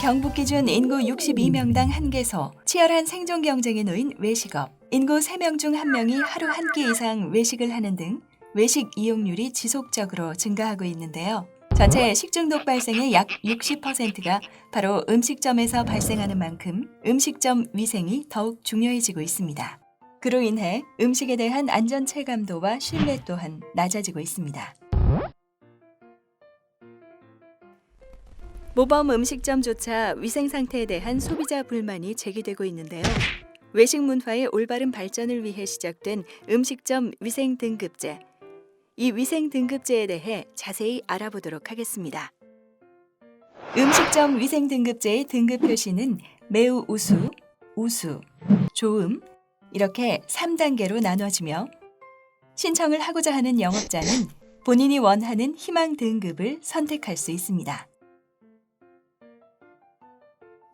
경북 기준 인구 62명당 한개소 치열한 생존 경쟁에 놓인 외식업. 인구 3명 중 1명이 하루 한 끼 이상 외식을 하는 등 외식 이용률이 지속적으로 증가하고 있는데요. 전체 식중독 발생의 약 60%가 바로 음식점에서 발생하는 만큼 음식점 위생이 더욱 중요해지고 있습니다. 그로 인해 음식에 대한 안전 체감도와 신뢰 또한 낮아지고 있습니다. 모범 음식점조차 위생 상태에 대한 소비자 불만이 제기되고 있는데요. 외식 문화의 올바른 발전을 위해 시작된 음식점 위생 등급제. 이 위생 등급제에 대해 자세히 알아보도록 하겠습니다. 음식점 위생 등급제의 등급 표시는 매우 우수, 우수, 좋음 이렇게 3단계로 나눠지며 신청을 하고자 하는 영업자는 본인이 원하는 희망 등급을 선택할 수 있습니다.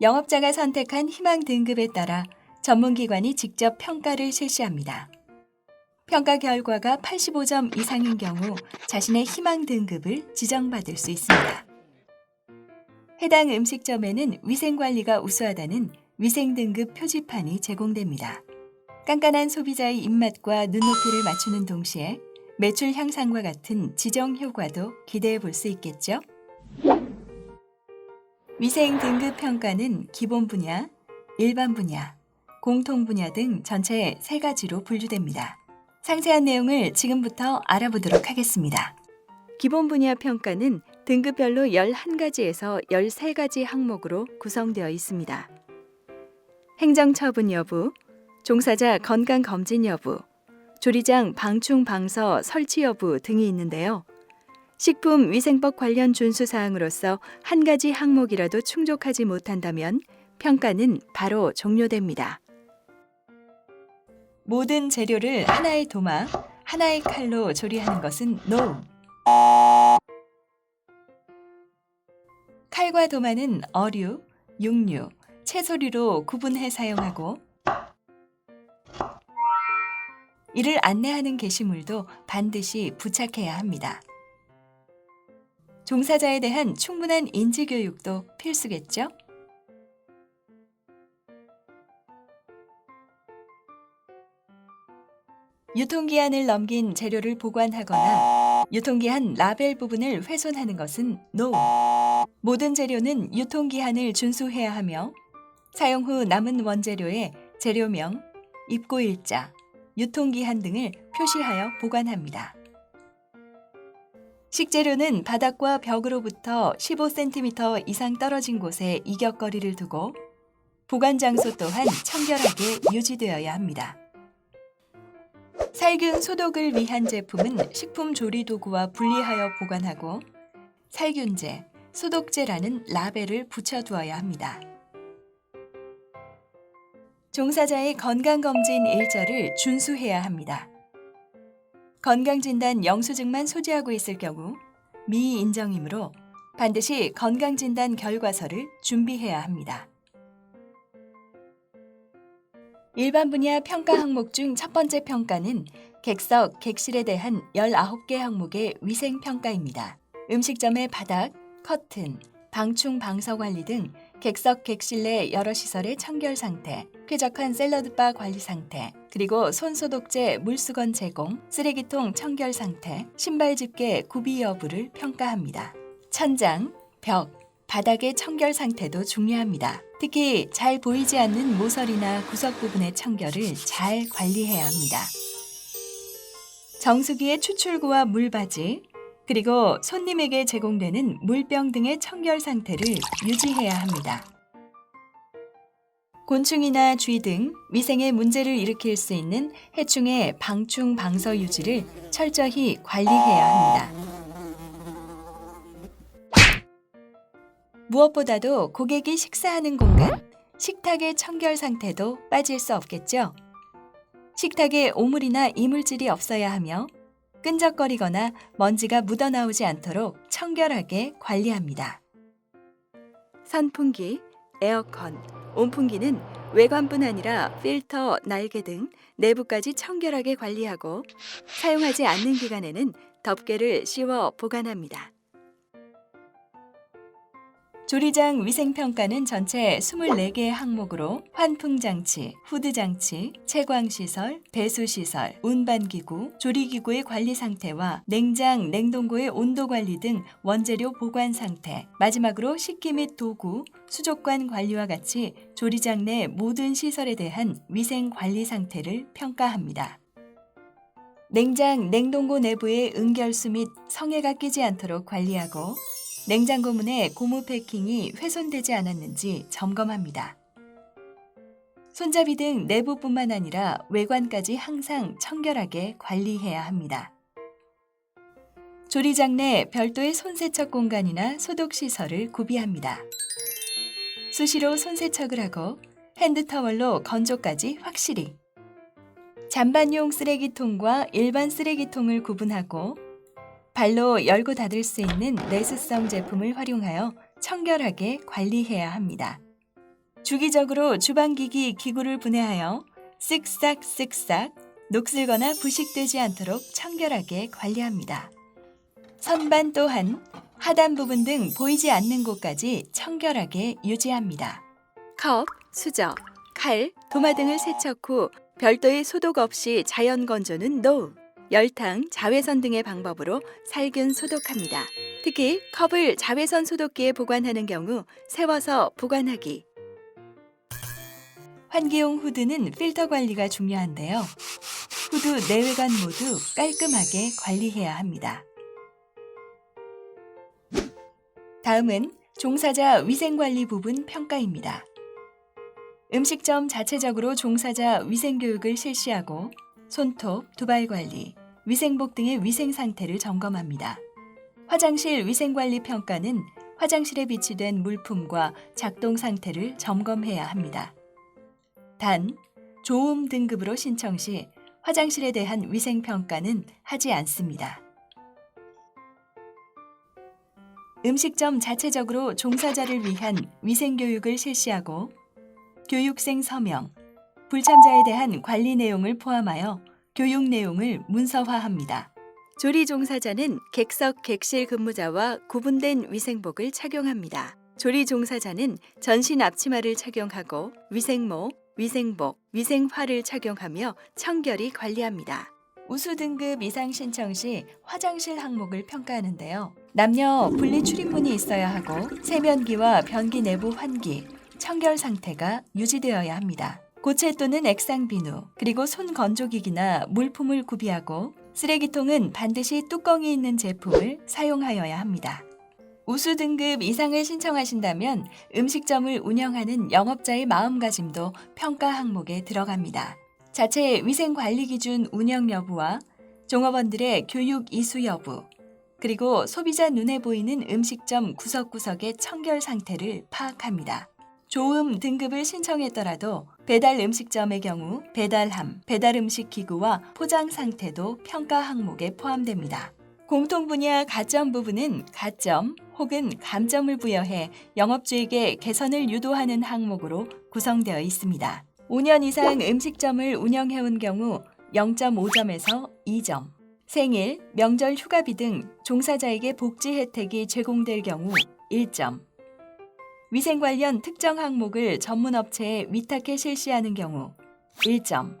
영업자가 선택한 희망 등급에 따라 전문기관이 직접 평가를 실시합니다. 평가 결과가 85점 이상인 경우 자신의 희망 등급을 지정받을 수 있습니다. 해당 음식점에는 위생관리가 우수하다는 위생 등급 표지판이 제공됩니다. 깐깐한 소비자의 입맛과 눈높이를 맞추는 동시에 매출 향상과 같은 지정 효과도 기대해 볼 수 있겠죠? 위생 등급 평가는 기본 분야, 일반 분야, 공통 분야 등 전체 세 가지로 분류됩니다. 상세한 내용을 지금부터 알아보도록 하겠습니다. 기본 분야 평가는 등급별로 11가지에서 13가지 항목으로 구성되어 있습니다. 행정처분 여부, 종사자 건강검진 여부, 조리장 방충 방서 설치 여부 등이 있는데요. 식품위생법 관련 준수 사항으로서 한 가지 항목이라도 충족하지 못한다면 평가는 바로 종료됩니다. 모든 재료를 하나의 도마, 하나의 칼로 조리하는 것은 NO. 칼과 도마는 어류, 육류, 채소류로 구분해 사용하고 이를 안내하는 게시물도 반드시 부착해야 합니다. 종사자에 대한 충분한 인지 교육도 필수겠죠? 유통기한을 넘긴 재료를 보관하거나 유통기한 라벨 부분을 훼손하는 것은 NO. 모든 재료는 유통기한을 준수해야 하며 사용 후 남은 원재료의 재료명, 입고일자, 유통기한 등을 표시하여 보관합니다. 식재료는 바닥과 벽으로부터 15cm 이상 떨어진 곳에 이격거리를 두고 보관 장소 또한 청결하게 유지되어야 합니다. 살균 소독을 위한 제품은 식품 조리 도구와 분리하여 보관하고 살균제, 소독제라는 라벨을 붙여두어야 합니다. 종사자의 건강검진 일자를 준수해야 합니다. 건강진단 영수증만 소지하고 있을 경우 미인정이므로 반드시 건강진단 결과서를 준비해야 합니다. 일반 분야 평가 항목 중 첫 번째 평가는 객석, 객실에 대한 19개 항목의 위생 평가입니다. 음식점의 바닥, 커튼, 방충 방서 관리 등 객석, 객실 내 여러 시설의 청결 상태, 쾌적한 샐러드바 관리 상태, 그리고 손 소독제, 물수건 제공, 쓰레기통 청결 상태, 신발 집게 구비 여부를 평가합니다. 천장, 벽, 바닥의 청결 상태도 중요합니다. 특히 잘 보이지 않는 모서리나 구석 부분의 청결을 잘 관리해야 합니다. 정수기의 추출구와 물바지, 그리고 손님에게 제공되는 물병 등의 청결 상태를 유지해야 합니다. 곤충이나 쥐 등 위생에 문제를 일으킬 수 있는 해충의 방충 방서 유지를 철저히 관리해야 합니다. 무엇보다도 고객이 식사하는 공간, 식탁의 청결 상태도 빠질 수 없겠죠. 식탁에 오물이나 이물질이 없어야 하며 끈적거리거나 먼지가 묻어나오지 않도록 청결하게 관리합니다. 선풍기, 에어컨, 온풍기는 외관뿐 아니라 필터, 날개 등 내부까지 청결하게 관리하고 사용하지 않는 기간에는 덮개를 씌워 보관합니다. 조리장 위생평가는 전체 24개의 항목으로 환풍장치, 후드장치, 채광시설, 배수시설, 운반기구, 조리기구의 관리 상태와 냉장, 냉동고의 온도 관리 등 원재료 보관 상태, 마지막으로 식기 및 도구, 수족관 관리와 같이 조리장 내 모든 시설에 대한 위생 관리 상태를 평가합니다. 냉장, 냉동고 내부의 응결수 및 성해가 끼지 않도록 관리하고 냉장고 문의 고무 패킹이 훼손되지 않았는지 점검합니다. 손잡이 등 내부뿐만 아니라 외관까지 항상 청결하게 관리해야 합니다. 조리장 내 별도의 손세척 공간이나 소독 시설을 구비합니다. 수시로 손세척을 하고 핸드타월로 건조까지 확실히 잔반용 쓰레기통과 일반 쓰레기통을 구분하고 발로 열고 닫을 수 있는 내수성 제품을 활용하여 청결하게 관리해야 합니다. 주기적으로 주방기기 기구를 분해하여 쓱싹쓱싹 녹슬거나 부식되지 않도록 청결하게 관리합니다. 선반 또한 하단 부분 등 보이지 않는 곳까지 청결하게 유지합니다. 컵, 수저, 칼, 도마 등을 세척 후 별도의 소독 없이 자연 건조는 노. 열탕, 자외선 등의 방법으로 살균 소독합니다. 특히 컵을 자외선 소독기에 보관하는 경우 세워서 보관하기. 환기용 후드는 필터 관리가 중요한데요. 후드 내외관 모두 깔끔하게 관리해야 합니다. 다음은 종사자 위생관리 부분 평가입니다. 음식점 자체적으로 종사자 위생교육을 실시하고 손톱, 두발 관리, 위생복 등의 위생 상태를 점검합니다. 화장실 위생관리 평가는 화장실에 비치된 물품과 작동 상태를 점검해야 합니다. 단, 좋음 등급으로 신청 시 화장실에 대한 위생 평가는 하지 않습니다. 음식점 자체적으로 종사자를 위한 위생 교육을 실시하고 교육생 서명, 불참자에 대한 관리 내용을 포함하여 교육 내용을 문서화합니다. 조리 종사자는 객석 객실 근무자와 구분된 위생복을 착용합니다. 조리 종사자는 전신 앞치마를 착용하고 위생모, 위생복, 위생화를 착용하며 청결히 관리합니다. 우수 등급 이상 신청 시 화장실 항목을 평가하는데요. 남녀 분리 출입문이 있어야 하고 세면기와 변기 내부 환기, 청결 상태가 유지되어야 합니다. 고체 또는 액상 비누, 그리고 손 건조기기나 물품을 구비하고 쓰레기통은 반드시 뚜껑이 있는 제품을 사용하여야 합니다. 우수 등급 이상을 신청하신다면 음식점을 운영하는 영업자의 마음가짐도 평가 항목에 들어갑니다. 자체 위생 관리 기준 운영 여부와 종업원들의 교육 이수 여부, 그리고 소비자 눈에 보이는 음식점 구석구석의 청결 상태를 파악합니다. 조음 등급을 신청했더라도 배달 음식점의 경우 배달함, 배달 음식 기구와 포장 상태도 평가 항목에 포함됩니다. 공통 분야 가점 부분은 가점 혹은 감점을 부여해 영업주에게 개선을 유도하는 항목으로 구성되어 있습니다. 5년 이상 음식점을 운영해온 경우 0.5점에서 2점, 생일, 명절 휴가비 등 종사자에게 복지 혜택이 제공될 경우 1점, 위생 관련 특정 항목을 전문 업체에 위탁해 실시하는 경우. 1점,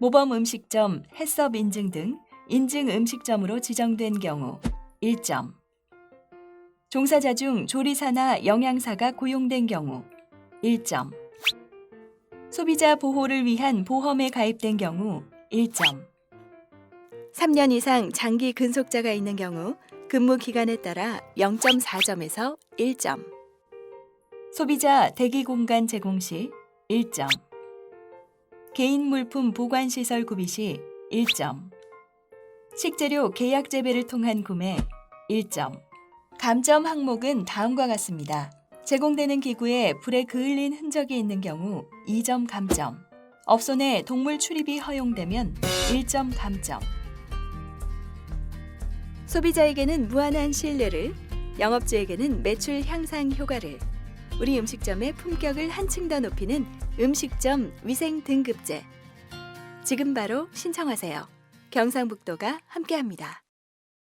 모범 음식점, 해썹 인증 등 인증 음식점으로 지정된 경우. 1점, 종사자 중 조리사나 영양사가 고용된 경우. 1점, 소비자 보호를 위한 보험에 가입된 경우. 1점, 3년 이상 장기 근속자가 있는 경우 근무 기간에 따라 0.4점에서 1점, 소비자 대기 공간 제공 시 1점, 개인 물품 보관 시설 구비 시 1점, 식재료 계약 재배를 통한 구매 1점. 감점 항목은 다음과 같습니다. 제공되는 기구에 불에 그을린 흔적이 있는 경우 2점 감점. 업소 내 동물 출입이 허용되면 1점 감점. 소비자에게는 무한한 신뢰를, 영업주에게는 매출 향상 효과를, 우리 음식점의 품격을 한층 더 높이는 음식점 위생 등급제. 지금 바로 신청하세요. 경상북도가 함께합니다.